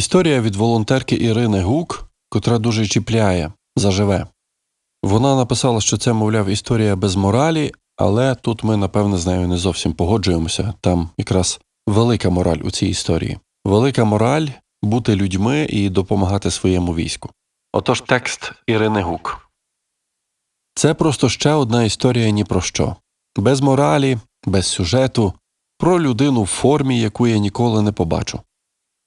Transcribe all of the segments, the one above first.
Історія від волонтерки Ірини Гук, котра дуже чіпляє, заживе. Вона написала, що це, мовляв, історія без моралі, але тут ми, напевне, з нею не зовсім погоджуємося. Там якраз велика мораль у цій історії. Велика мораль бути людьми і допомагати своєму війську. Отож текст Ірини Гук. Це просто ще одна історія ні про що. Без моралі, без сюжету, про людину в формі, яку я ніколи не побачу.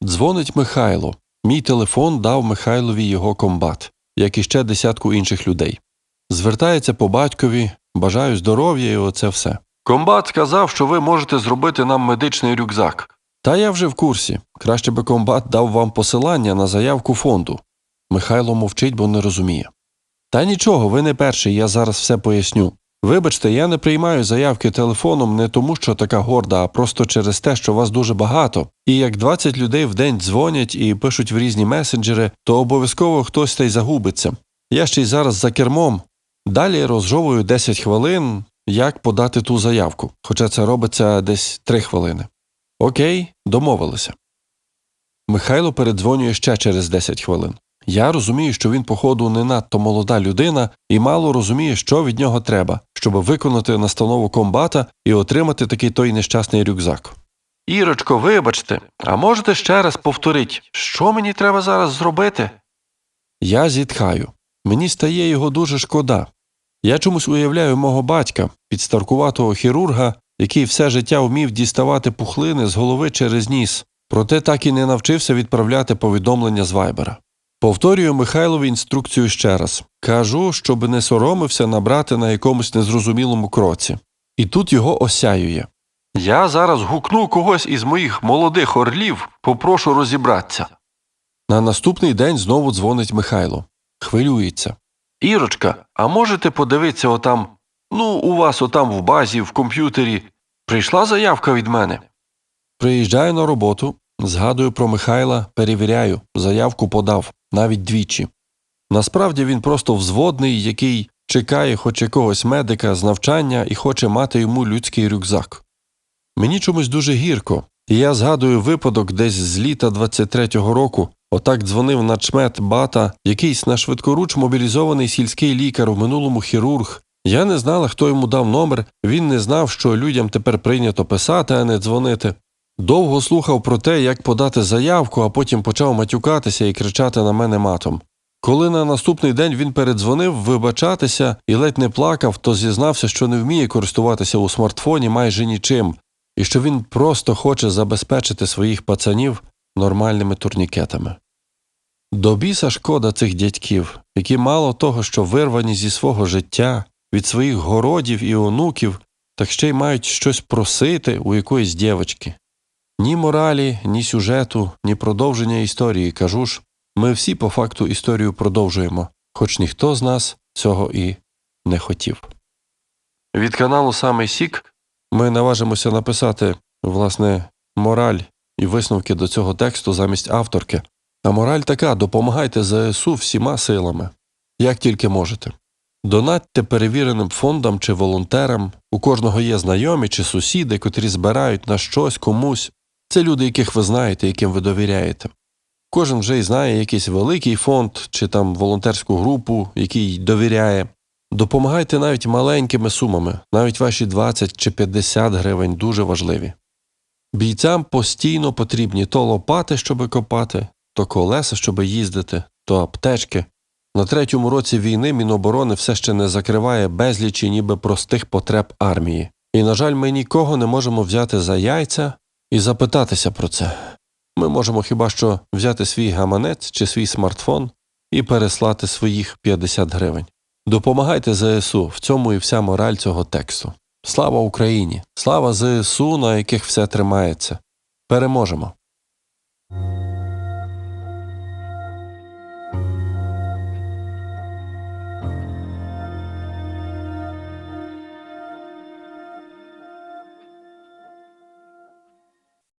Дзвонить Михайло. Мій телефон дав Михайлові його комбат, як і ще десятку інших людей. Звертається по батькові, бажаю здоров'я і оце все. Комбат сказав, що ви можете зробити нам медичний рюкзак. Та я вже в курсі. Краще би комбат дав вам посилання на заявку фонду. Михайло мовчить, бо не розуміє. Та нічого, ви не перший, я зараз все поясню. Вибачте, я не приймаю заявки телефоном не тому, що така горда, а просто через те, що вас дуже багато, і як 20 людей в день дзвонять і пишуть в різні месенджери, то обов'язково хтось та й загубиться. Я ще й зараз за кермом. Далі розжовую 10 хвилин, як подати ту заявку, хоча це робиться десь 3 хвилини. Окей, домовилися. Михайло передзвонює ще через 10 хвилин. Я розумію, що він, походу, не надто молода людина і мало розуміє, що від нього треба, щоб виконати настанову комбата і отримати такий той нещасний рюкзак. Ірочко, вибачте, а можете ще раз повторити, що мені треба зараз зробити? Я зітхаю. Мені стає його дуже шкода. Я чомусь уявляю мого батька, підстаркуватого хірурга, який все життя вмів діставати пухлини з голови через ніс, проте так і не навчився відправляти повідомлення з вайбера. Повторюю Михайлові інструкцію ще раз кажу, щоб не соромився набрати на якомусь незрозумілому кроці. І тут його осяює. Я зараз гукну когось із моїх молодих орлів, попрошу розібратися. На наступний день знову дзвонить Михайло. Хвилюється. Ірочка, а можете подивитися отам, ну, у вас отам в базі, в комп'ютері. Прийшла заявка від мене. Приїжджаю на роботу, згадую про Михайла, перевіряю, заявку подав, навіть двічі. Насправді він просто взводний, який чекає хоч якогось медика з навчання і хоче мати йому людський рюкзак. Мені чомусь дуже гірко, і я згадую випадок десь з літа 23-го року. Отак дзвонив начмет бата, якийсь на швидкоруч мобілізований сільський лікар, в минулому хірург. Я не знала, хто йому дав номер, він не знав, що людям тепер прийнято писати, а не дзвонити. Довго слухав про те, як подати заявку, а потім почав матюкатися і кричати на мене матом. Коли на наступний день він передзвонив вибачатися і ледь не плакав, то зізнався, що не вміє користуватися у смартфоні майже нічим, і що він просто хоче забезпечити своїх пацанів нормальними турнікетами. До біса шкода цих дядьків, які мало того, що вирвані зі свого життя, від своїх городів і онуків, так ще й мають щось просити у якоїсь дівочки. Ні моралі, ні сюжету, ні продовження історії, кажу ж, ми всі по факту історію продовжуємо, хоч ніхто з нас цього і не хотів. Від каналу Самий Сік ми наважимося написати, власне, мораль і висновки до цього тексту замість авторки. А мораль така допомагайте ЗСУ всіма силами, як тільки можете. Донатьте перевіреним фондам чи волонтерам, у кожного є знайомі чи сусіди, котрі збирають на щось комусь. Це люди, яких ви знаєте, яким ви довіряєте. Кожен вже й знає якийсь великий фонд чи там волонтерську групу, який довіряє. Допомагайте навіть маленькими сумами, навіть ваші 20 чи 50 гривень дуже важливі. Бійцям постійно потрібні то лопати, щоб копати, то колеса, щоб їздити, то аптечки. На третьому році війни Міноборони все ще не закриває безлічі ніби простих потреб армії. І, на жаль, ми нікого не можемо взяти за яйця і запитатися про це. Ми можемо хіба що взяти свій гаманець чи свій смартфон і переслати своїх 50 гривень. Допомагайте ЗСУ, в цьому і вся мораль цього тексту. Слава Україні! Слава ЗСУ, на яких все тримається. Переможемо!